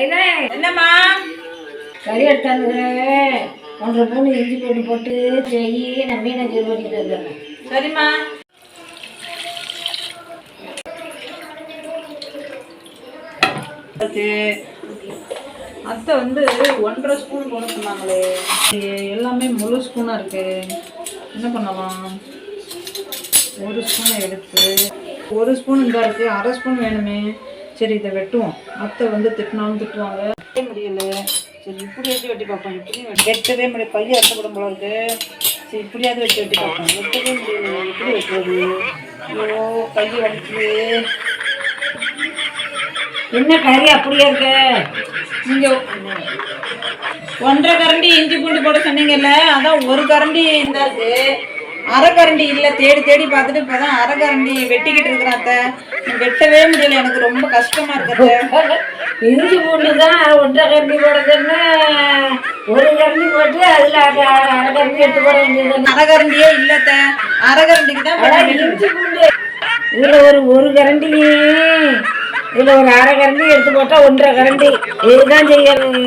என்னம்மா? கறி எடுத்தாந்துக்கிறேன் ஒன்றரை பூண்டு இஞ்சி போட்டு போட்டு செய் நான் மீனை சரி பண்ணிட்டு வந்துடுறேன். சரிம்மா. அத்தை வந்து ஒன்றரை ஸ்பூன் போட சொன்னாங்களே. எல்லாமே முழு ஸ்பூனாக இருக்கு. என்ன பண்ணலாம்? ஒரு ஸ்பூனை எடுத்து ஒரு ஸ்பூன் இந்த இருக்கு அரை ஸ்பூன் வேணுமே. சரி இதை வெட்டுவோம். அத்தை வந்து திட்டினாலும் திட்டுவாங்க. வெட்ட முடியல. சரி இப்படியாச்சும் வெட்டி பார்ப்போம். இப்படியும் வெட்டவே முடியல. பையன் அறுத்தப்படும் போல இருக்கு. சரி இப்படியாவது வெட்டி வெட்டி பார்ப்போம். வெட்டவே முடியல. எப்படி வெட்டுறது? ஐயோ கை வலிக்குது. என்ன கறி அப்படியே இருக்கு? நீங்க ஒன்றரை கரண்டி இஞ்சி பூண்டு போட சொன்னீங்கல்ல அதான் ஒரு கரண்டி இருந்தாச்சு இருக்கு அரை கரண்டி இல்ல தேடி தேடி பார்த்துட்டு இப்பதான் அரை கரண்டி வெட்டிக்கிட்டு இருக்கிறேன் அத்தை. வெட்டவே முடியல எனக்கு ரொம்ப கஷ்டமா இருக்கு அத்தை. இஞ்சி பூண்டு தான் ஒன்றரை கரண்டி போடுறதுன்னு ஒரு கரண்டி போட்டு அதில் அரை அரை கரண்டி எடுத்து போட வேண்டியது அரை கரண்டியே இல்ல அத்தை. அரை கரண்டிக்கு தான் இஞ்சி பூண்டு இதில் ஒரு ஒரு கரண்டி. இதில் ஒரு அரை கரண்டி எடுத்து போட்டால் ஒன்றரை கரண்டி. இதுதான் செய்யறது.